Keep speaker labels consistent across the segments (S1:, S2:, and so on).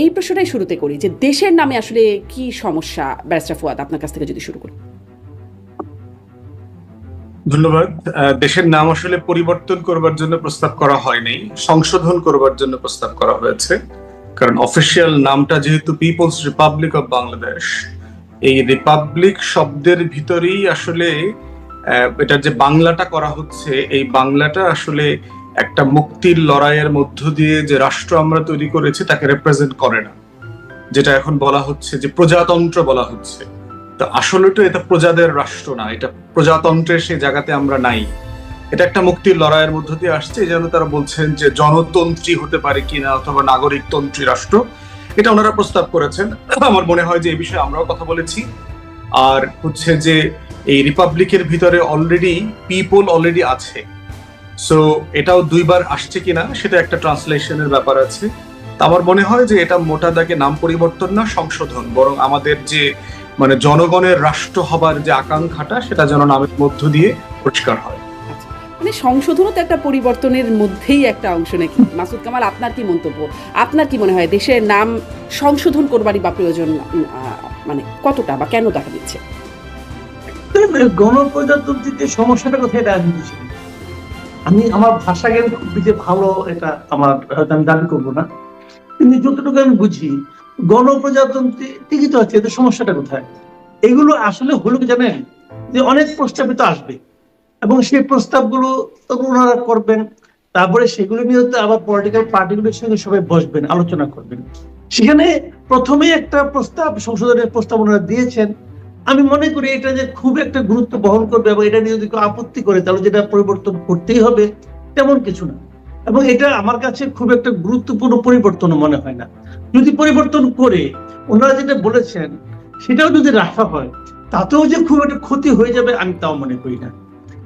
S1: এই প্রশ্নটাই শুরুতে করি যে দেশের নামে আসলে কি সমস্যা? ব্যারিস্টার ফুয়াদ, আপনার কাছ থেকে যদি শুরু করি।
S2: ধন্যবাদ। দেশের নাম আসলে পরিবর্তন করবার জন্য প্রস্তাব করা হয়নি, সংশোধন করবার জন্য প্রস্তাব করা হয়েছে। কারণ অফিসিয়াল নামটা যেহেতু পিপলস রিপাবলিক অফ বাংলাদেশ, এই রিপাবলিক শব্দের ভিতরেই আসলে এটার যে বাংলাটা করা হচ্ছে, এই বাংলাটা আসলে একটা মুক্তির লড়াইয়ের মধ্য দিয়ে যে রাষ্ট্র আমরা তৈরি করেছি, তাকে রিপ্রেজেন্ট করে না। যেটা এখন বলা হচ্ছে যে প্রজাতন্ত্র বলা হচ্ছে। তো আসলে তো এটা প্রজাদের রাষ্ট্র না, এটা প্রজাতন্ত্রের সেই জায়গাতে আমরা নাই। এটা একটা মুক্তির লড়াইয়ের মধ্য দিয়ে আসছে, এই জন্য তারা বলছেন যে জনতন্ত্রী হতে পারে কিনা অথবা নাগরিকতন্ত্রী রাষ্ট্র, এটা ওনারা প্রস্তাব করেছেন। আমার মনে হয় যে এই বিষয়ে আমরাও কথা বলেছি। আর হচ্ছে যে এই রিপাবলিকের ভিতরে অলরেডি পিপল অলরেডি আছে। সো এটাও দুইবার আসছে কিনা সেটা একটা ট্রান্সলেশনের ব্যাপার আছে। আমার মনে হয় যে এটা মোটা দাগে নাম পরিবর্তন না সংশোধন বরং আমাদের যে মানে জনগণের রাষ্ট্র হবার যে আকাঙ্ক্ষাটা সেটা যেন নামের মধ্য দিয়ে পরিষ্কার হয়।
S1: মানে সংশোধনও তো একটা পরিবর্তনের মধ্যেই একটা অংশ নাকি? মাসুদ কামাল আপনার কি মন্তব্য? আপনার কি মনে হয় দেশের নাম সংশোধন করবারই বা প্রয়োজন আহ, মানে কতটা বা কেন দেখা দিচ্ছে?
S3: গণপ্রজাতন্ত্রীতে সমস্যাটা কোথায়। আমি আমার ভাষা জ্ঞান খুব বেশি ভালো এটা আমার, হয়তো আমি দাবি করব না। কিন্তু যতটুকু আমি বুঝি, গণপ্রজাতন্ত্রী ঠিকই তো আছে, এদের সমস্যাটা কোথায়? এগুলো আসলে হলো জানেন? যে অনেক প্রস্তাবিত আসবে। এবং সেই প্রস্তাবগুলো তখন ওনারা করবেন, তারপরে সেগুলো নিয়ে তো আবার পলিটিক্যাল পার্টিগুলোর সঙ্গে সবাই বসবেন, আলোচনা করবেন। সেখানে প্রথমে একটা প্রস্তাব, সংশোধনের প্রস্তাব ওনারা দিয়েছেন। আমি মনে করি এটা যে খুব একটা গুরুত্ব বহন করবে এবং এটা নিয়ে যদি কেউ আপত্তি করে, তাহলে যেটা পরিবর্তন করতেই হবে, তেমন কিছু না। এবং এটা আমার কাছে খুব একটা গুরুত্বপূর্ণ পরিবর্তন মনে হয় না। যদি পরিবর্তন করে, ওনারা যেটা বলেছেন, সেটাও যদি রাখা হয়, তাতেও যে খুব একটা ক্ষতি হয়ে যাবে আমি তাও মনে করি না।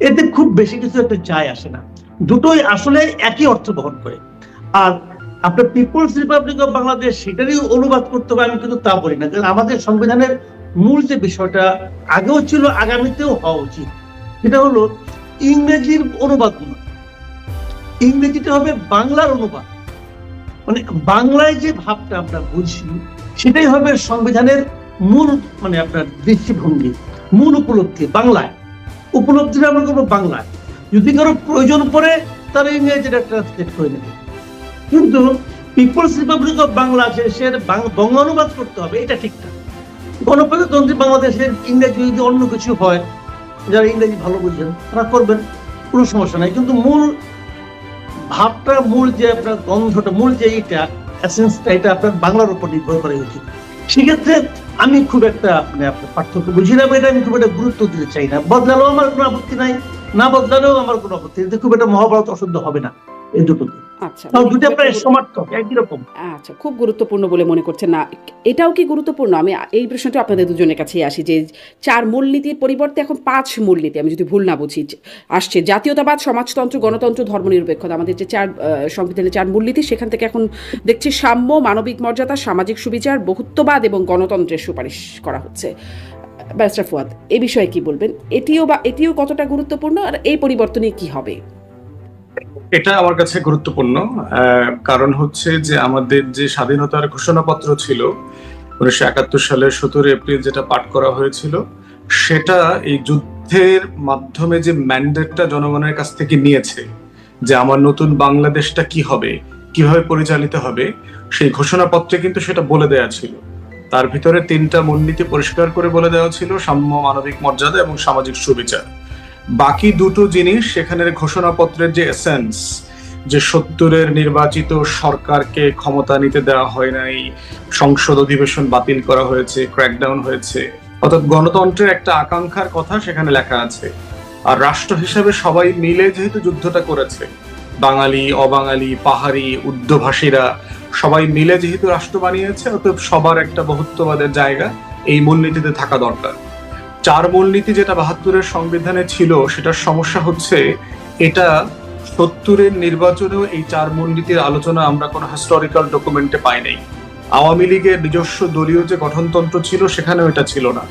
S3: এতে খুব বেশি কিছু একটা যায় আসে না। দুটোই আসলে একই অর্থ বহন করে। আর আপনার পিপলস রিপাবলিক অফ বাংলাদেশ, সেটারই অনুবাদ করতে হবে, আমি কিন্তু তা বলি না। কারণ আমাদের সংবিধানের মূল যে বিষয়টা আগেও ছিল, আগামীতেও হওয়া উচিত। সেটা হলো, ইংরেজির অনুবাদ নয় ইংরেজিতে হবে বাংলার অনুবাদ। মানে বাংলায় যে ভাবটা আমরা বুঝি, সেটাই হবে সংবিধানের মূল মানে আপনার দৃষ্টিভঙ্গি, মূল উপলব্ধি বাংলায়। উপলব্ধিটা আমরা করব বাংলায়। যদি কারও প্রয়োজন পড়ে, তাহলে ইংরেজিটা ট্রান্সলেট করে নেবে। কিন্তু পিপলস রিপাবলিক অফ বাংলাদেশের বাং- বঙ্গ অনুবাদ করতে হবে, এটা ঠিক না। গণপ্রজাতন্ত্রী বাংলাদেশের ইংরেজি যদি অন্য কিছু হয়, যারা ইংরেজি ভালো বুঝেন, তারা করবেন, কোনো সমস্যা নাই। কিন্তু মূল ভাবটা, মূল যে আপনার গন্ধটা, মূল যে এইটা এসেন্সটা এটা আপনার বাংলার উপর নির্ভর করে উচিত। সেক্ষেত্রে আমি খুব একটা মানে আপনার পার্থক্য বুঝি না এটা আমি খুব একটা গুরুত্ব দিতে চাই না। বদলালেও আমার কোনো আপত্তি নাই, না বদলালেও আমার কোনো আপত্তি। খুব একটা মহাভারত অশুদ্ধ হবে না এই দুটো
S1: আচ্ছা
S3: দুটো প্রায় সমার্থক একই রকম।
S1: আচ্ছা খুব গুরুত্বপূর্ণ বলে মনে করছেন না। এটাও কি গুরুত্বপূর্ণ? আমি এই প্রশ্নটা আপনাদের দুজনের কাছেই আসি যে চার মূলনীতির পরিবর্তে এখন পাঁচ মূলনীতি আমি যদি ভুল না বুঝি আসছে জাতীয়তাবাদ সমাজতন্ত্র গণতন্ত্র ধর্মনিরপেক্ষতা আমাদের যে চার সংবিধানের চার মূলনীতি সেখান থেকে এখন দেখছি সাম্য মানবিক মর্যাদা সামাজিক সুবিচার বহুত্ববাদ এবং গণতন্ত্রের সুপারিশ করা হচ্ছে। ব্যারিস্টার ফুয়াদ এ বিষয়ে কি বলবেন? এটিও বা এটিও কতটা গুরুত্বপূর্ণ আর এই পরিবর্তনে কি হবে?
S2: এটা আমার কাছে গুরুত্বপূর্ণ কারণ হচ্ছে যে আমাদের যে স্বাধীনতার ঘোষণাপত্র ছিল উনিশশো একাত্তর সালের সতেরো এপ্রিল যেটা পাঠ করা হয়েছিল, সেটা এই যুদ্ধের মাধ্যমে যে ম্যান্ডেটটা জনগণের কাছ থেকে নিয়েছে যে আমার নতুন বাংলাদেশটা কি হবে, কীভাবে পরিচালিত হবে, সেই ঘোষণাপত্রে কিন্তু সেটা বলে দেয়া ছিল। তার ভিতরে তিনটা মূলনীতি পরিষ্কার করে বলে দেওয়া ছিল সাম্য মানবিক মর্যাদা এবং সামাজিক সুবিচার। বাকি দুটো জিনিস সেখানের ঘোষণাপত্রের যে এসেন্স যে সত্তরের নির্বাচিত সরকারকে ক্ষমতা নিতে দেওয়া হয় নাই, সংসদ অধিবেশন বাতিল করা হয়েছে ক্র্যাকডাউন হয়েছে, অর্থাৎ গণতন্ত্রের একটা আকাঙ্ক্ষার কথা সেখানে লেখা আছে। আর রাষ্ট্র হিসাবে সবাই মিলে যেহেতু যুদ্ধটা করেছে, বাঙালি, অবাঙালি, পাহাড়ি, উর্দুভাষীরা, সবাই মিলে যেহেতু রাষ্ট্র বানিয়েছে, অতএব সবার একটা বহুত্ববাদের জায়গা এই মূলনীতিতে থাকা দরকার। চার মূলনীতি যেটা বাহাত্তরের সংবিধানে ছিল, সেটার সমস্যা হচ্ছে এটা সত্তরের নির্বাচনেও এই চার মূলনীতির আলোচনা আমরা কোনো হিস্টোরিক্যাল ডকুমেন্টে পাই নাই। আওয়ামী লীগের নিজস্ব দলীয় যে গঠনতন্ত্র ছিল, সেখানেও এটা ছিল না।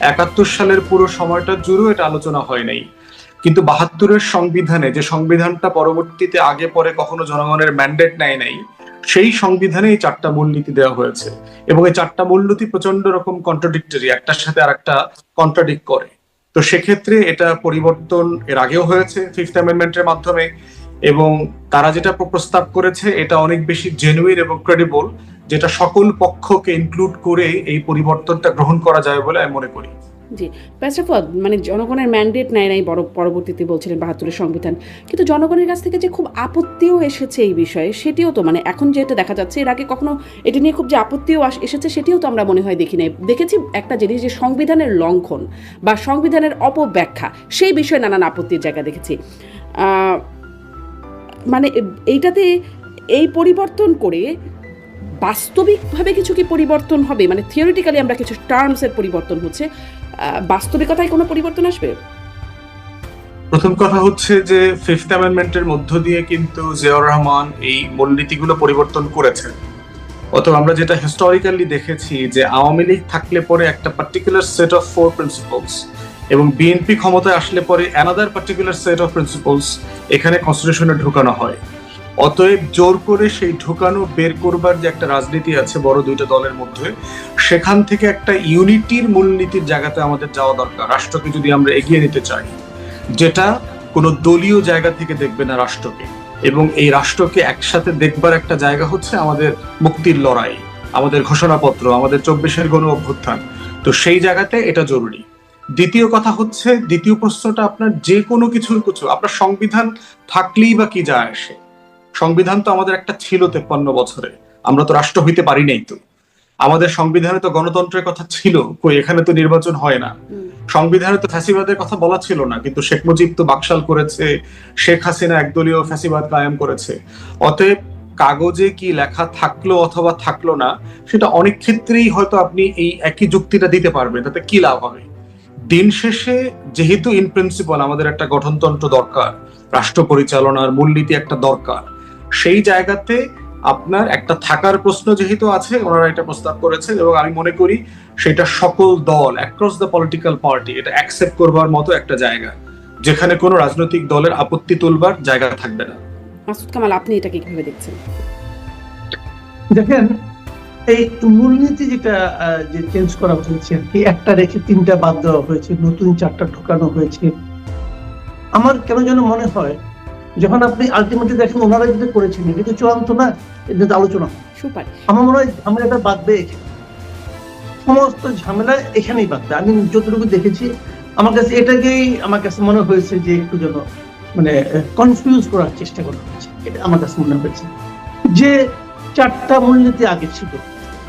S2: একাত্তর সালের পুরো সময়টা জুড়েও এটা আলোচনা হয় নাই। কিন্তু বাহাত্তরের সংবিধানে যে সংবিধানটা পরবর্তীতে আগে পরে কখনো জনগণের ম্যান্ডেট নেয় নাই সেই সংবিধানে এই চারটা মূলনীতি দেওয়া হয়েছে। এবং এই চারটা মূলনীতি প্রচণ্ড রকম কন্ট্রাডিক্টরি একটার সাথে আর একটা কন্ট্রাডিক্ট করে। তো সেক্ষেত্রে এটা পরিবর্তন এর আগেও হয়েছে ফিফথ অ্যামেন্ডমেন্টের মাধ্যমে এবং তারা যেটা প্রস্তাব করেছে, এটা অনেক বেশি জেনুইন এবং ক্রেডিবল যেটা সকল পক্ষকে ইনক্লুড করে এই পরিবর্তনটা গ্রহণ করা যায় বলে আমি মনে করি।
S1: জি। প্যাসরাফত মানে জনগণের ম্যান্ডেট নেয় নাই বড় পরবর্তীতে বলছিলেন বাহাত্তরের সংবিধান। কিন্তু জনগণের কাছ থেকে যে খুব আপত্তিও এসেছে এই বিষয়ে, সেটিও তো মানে এখন যেটা দেখা যাচ্ছে, এর আগে কখনো এটা নিয়ে খুব যে আপত্তিও এসেছে সেটিও তো আমরা মনে হয় দেখি নাই। দেখেছি একটা জিনিস যে সংবিধানের লঙ্ঘন বা সংবিধানের অপব্যাখ্যা, সেই বিষয়ে নানান আপত্তির জায়গা দেখেছি। মানে এইটাতে এই পরিবর্তন করে বাস্তবিকভাবে কিছু কি পরিবর্তন হবে? মানে থিওরিটিক্যালি আমরা কিছু টার্মসের পরিবর্তন হচ্ছে। বাস্তবিকতায় কোনো পরিবর্তন আসবে?
S2: প্রথম কথা হচ্ছে যে ফিফথ অ্যামেন্ডমেন্টের মধ্য দিয়ে কিন্তু জিয়াউর রহমান এই মূলনীতিগুলো পরিবর্তন করেছেন। অথবা আমরা যেটা হিস্টোরিক্যালি দেখেছি যে আওয়ামী লীগ থাকলে পরে একটা particular set of four principles এবং বিএনপি ক্ষমতায় আসলে পরে another particular set of principles এখানে কনস্টিটিউশনে ঢুকানো হয়। অতএব জোর করে সেই ঢোকানো বের করবার যে একটা রাজনীতি আছে বড় দুইটা দলের মধ্যে, সেখান থেকে একটা ইউনিটির মূলনীতির জায়গাতে আমাদের যাওয়া দরকার, রাষ্ট্রকে যদি আমরা এগিয়ে নিতে চাই, যেটা কোনো দলীয় জায়গা থেকে দেখবে না রাষ্ট্রকে। এবং এই রাষ্ট্রকে একসাথে দেখবার একটা জায়গা হচ্ছে আমাদের মুক্তির লড়াই, আমাদের ঘোষণাপত্র, আমাদের চব্বিশের গণ অভ্যুত্থান। তো সেই জায়গাতে এটা জরুরি। দ্বিতীয় কথা হচ্ছে, দ্বিতীয় প্রশ্নটা আপনার যে কোনো কিছুর কিছু, আপনার সংবিধান থাকলেই বা কি যায় আসে। সংবিধান তো আমাদের একটা ছিল তেপ্পান্ন বছরে। আমরা তো রাষ্ট্র হইতে পারি নাই তো। আমাদের সংবিধানে তো গণতন্ত্রের কথা ছিল কই এখানে তো নির্বাচন হয় না। সংবিধানে তো ফ্যাসিবাদের কথা বলা ছিল না কিন্তু শেখ মুজিব তো বাকশাল করেছে শেখ হাসিনা একদলীয় ফ্যাসিবাদ কায়েম করেছে। অতএব কাগজে কি লেখা থাকল অথবা থাকল না সেটা অনেক ক্ষেত্রেই হয়তো আপনি এই একই যুক্তিটা দিতে পারবেন তাতে কি লাভ হবে? দিন শেষে যেহেতু ইন প্রিন্সিপাল আমাদের একটা গঠনতন্ত্র দরকার রাষ্ট্র পরিচালনার মূলনীতি একটা দরকার সেই জায়গাতে আপনার একটা থাকার প্রশ্ন যেহেতু আছে ওনারা এটা প্রস্তাব করেছেন এবং আমি মনে করি সেটা সকল দল অ্যাক্রস দ্য পলিটিক্যাল পার্টি এটা অ্যাকসেপ্ট করবার মতো একটা জায়গা। যেখানে কোনো রাজনৈতিক দলের আপত্তি তুলবার জায়গা থাকবে না।
S1: মাসুদ কামাল আপনি এটাকে কীভাবে দেখছেন?
S3: দেখেন এই মূলনীতি যেটা আহ, যে চেঞ্জ করা হয়েছে কি একটা রেখে তিনটা বাদ দেওয়া হয়েছে নতুন চারটা ঢোকানো হয়েছে। আমার কেন যেন মনে হয় যখন আপনি আলটিমেটলি দেখেন ওনারা যেটা করেছেন এটা তো চূড়ান্ত না এটা আলোচনা।
S1: সুপার।
S3: আমার মনে হয় ঝামেলাটা বাঁধবে এখানে। সমস্ত ঝামেলা এখানেই বাঁধবে। আমি যতটুকু দেখেছি আমার কাছে এটাকেই আমার কাছে মনে হয়েছে যে একটু যেন মানে কনফিউজ করার চেষ্টা করা হয়েছে। এটা আমার কাছে মনে হয়েছে। যে চারটা মূলনীতি আগে ছিল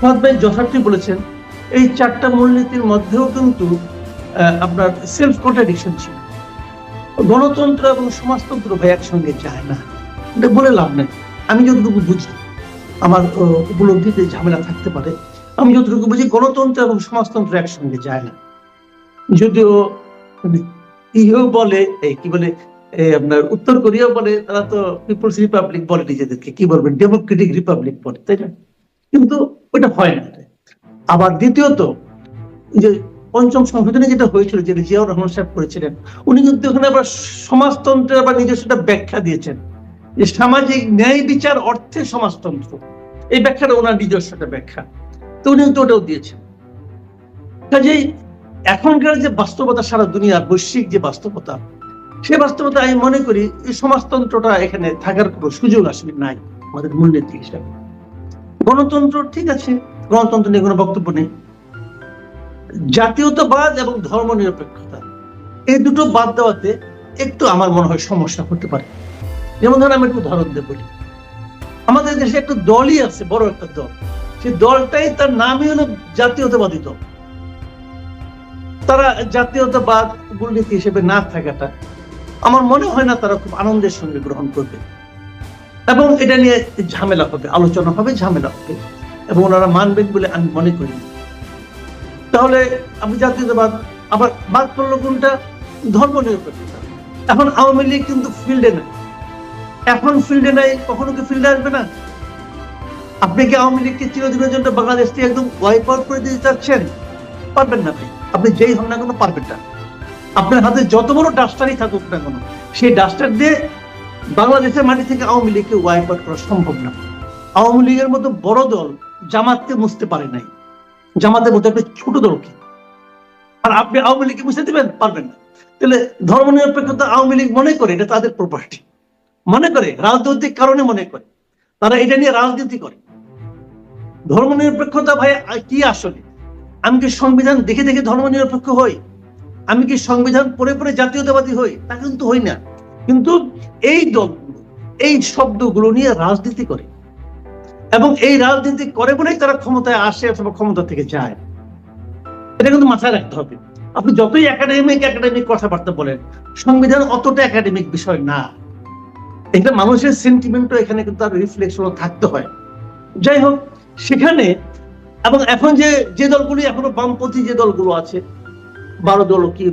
S3: ফাহাদ ভাই যথার্থই বলেছেন এই চারটা মূলনীতির মধ্যেও কিন্তু আহ, আপনার সেলফ কন্ট্রাডিকশন ছিল। গণতন্ত্র এবং সমাজতন্ত্র ভাই একসঙ্গে যায় না। এটা বলে লাভ নেই। আমি যতটুকু বুঝি, আমার উপলব্ধিতে ঝামেলা থাকতে পারে, আমি যতটুকু বুঝি গণতন্ত্র এবং সমাজতন্ত্র একসঙ্গে যায় না। যদিও মানে ইহেও বলে কি বলে আপনার উত্তর কোরিয়া বলে, তারা তো পিপলস রিপাবলিক বলে নিজেদেরকে, কি বলবেন, ডেমোক্রেটিক রিপাবলিক বলে, তাই না? কিন্তু ওটা হয় না। আবার দ্বিতীয়ত, যে পঞ্চম সংশোধনে যেটা হয়েছিল, যেটা জিয়াউর রহমান সাহেব করেছিলেন, উনি কিন্তু ওখানে আবার সমাজতন্ত্রের আবার নিজস্ব একটা ব্যাখ্যা দিয়েছেন, যে সামাজিক ন্যায় বিচার অর্থে সমাজতন্ত্র। এই ব্যাখ্যাটা ওনার নিজস্ব একটা ব্যাখ্যা। তো উনি কিন্তু ওটাও দিয়েছেন। কাজেই এখনকার যে বাস্তবতা, সারা দুনিয়ার বৈশ্বিক যে বাস্তবতা, সে বাস্তবতা আমি মনে করি এই সমাজতন্ত্রটা এখানে থাকার কোনো সুযোগ আসলে নাই আমাদের মূলনীতি হিসাবে। গণতন্ত্র ঠিক আছে, গণতন্ত্র নিয়ে কোনো বক্তব্য নেই। জাতীয়তাবাদ এবং ধর্ম নিরপেক্ষতা এই দুটো বাদ দেওয়াতে একটু আমার মনে হয় সমস্যা হতে পারে। যেমন ধরেন আমি একটু উদাহরণ দিয়ে বলি। আমাদের দেশে একটা দলই আছে, বড় একটা দল। সেই দলটাই তার নামই হলো জাতীয়তাবাদী দল। তারা জাতীয়তাবাদ মূলনীতি হিসেবে না থাকাটা আমার মনে হয় না তারা খুব আনন্দের সঙ্গে গ্রহণ করবে। এবং এটা নিয়ে ঝামেলা হবে, আলোচনা হবে, ঝামেলা হবে। এবং ওনারা মানবেন বলে আমি মনে করি। তাহলে আমি জাতীয়তাবাদ, আবার বাদ পড়ল কোনটা? ধর্ম নিরপেক্ষতা এখন আওয়ামী লীগ কিন্তু ফিল্ডে নাই। এখন ফিল্ডে নাই, কখনো কি ফিল্ডে আসবে না? আপনি কি আওয়ামী লীগকে চিরদিনের জন্য বাংলাদেশ থেকে একদম ওয়াইপ আউট করে দিতে চাচ্ছেন? পারবেন না ভাই। আপনি যেই হন না কোনো পারবেন না। আপনার হাতে যত বড় ডাস্টারই থাকুক না কেন, সেই ডাস্টার দিয়ে বাংলাদেশের মাটি থেকে আওয়ামী লীগকে ওয়াইপ আউট করা সম্ভব না। আওয়ামী লীগের মতো বড় দল জামাতকে মুছতে পারে নাই। জামাতের মতো একটা ছোট দলকে আর আপনি আওয়ামী লীগকে মুছে দিবেন? পারবেন না। তাহলে ধর্মনিরপেক্ষতা আওয়ামী লীগ মনে করে এটা তাদের প্রপার্টি মনে করে? রাজনৈতিক কারণে মনে করে? তারা এটা নিয়ে রাজনীতি করে। ধর্মনিরপেক্ষতা ভাই কি আসলে? আমি কি সংবিধান দেখে দেখে ধর্ম নিরপেক্ষ হই? আমি কি সংবিধান পড়ে পড়ে জাতীয়তাবাদী হই? তা কিন্তু হই না। কিন্তু এই দলগুলো, এই শব্দগুলো নিয়ে রাজনীতি করে। এবং এই রাজনীতি করে বলেই তারা ক্ষমতায় আসে অথবা ক্ষমতা থেকে যায়। এটা কিন্তু মাথায় রাখতে হবে। আপনি যতই একাডেমিক একাডেমিক কথাবার্তা বলেন, সংবিধান অতটা একাডেমিক বিষয় না। এটা মানুষের সেন্টিমেন্টও এখানে কিন্তু তার রিফ্লেকশনও থাকতে হয়। যাই হোক, সেখানে এবং এখন যে যে দলগুলি, এখনও বামপন্থী যে দলগুলো আছে, বারো দল কি,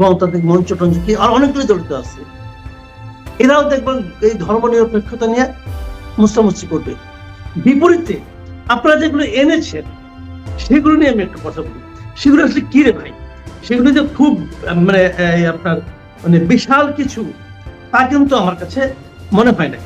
S3: গণতান্ত্রিক মঞ্চ টঞ্চ কি, আর অনেকগুলি দল তো আছে। এরাও দেখবেন এই ধর্ম নিরপেক্ষতা নিয়ে মুস্তামুস্তি করবে। বিপরীতে আপনারা যেগুলো এনেছেন, সেগুলো নিয়ে আমি একটা কথা বলি। সেগুলো আসলে কি রে ভাই? সেগুলো যে খুব মানে আপনার মানে বিশাল কিছু, তা কিন্তু আমার কাছে মনে হয় না।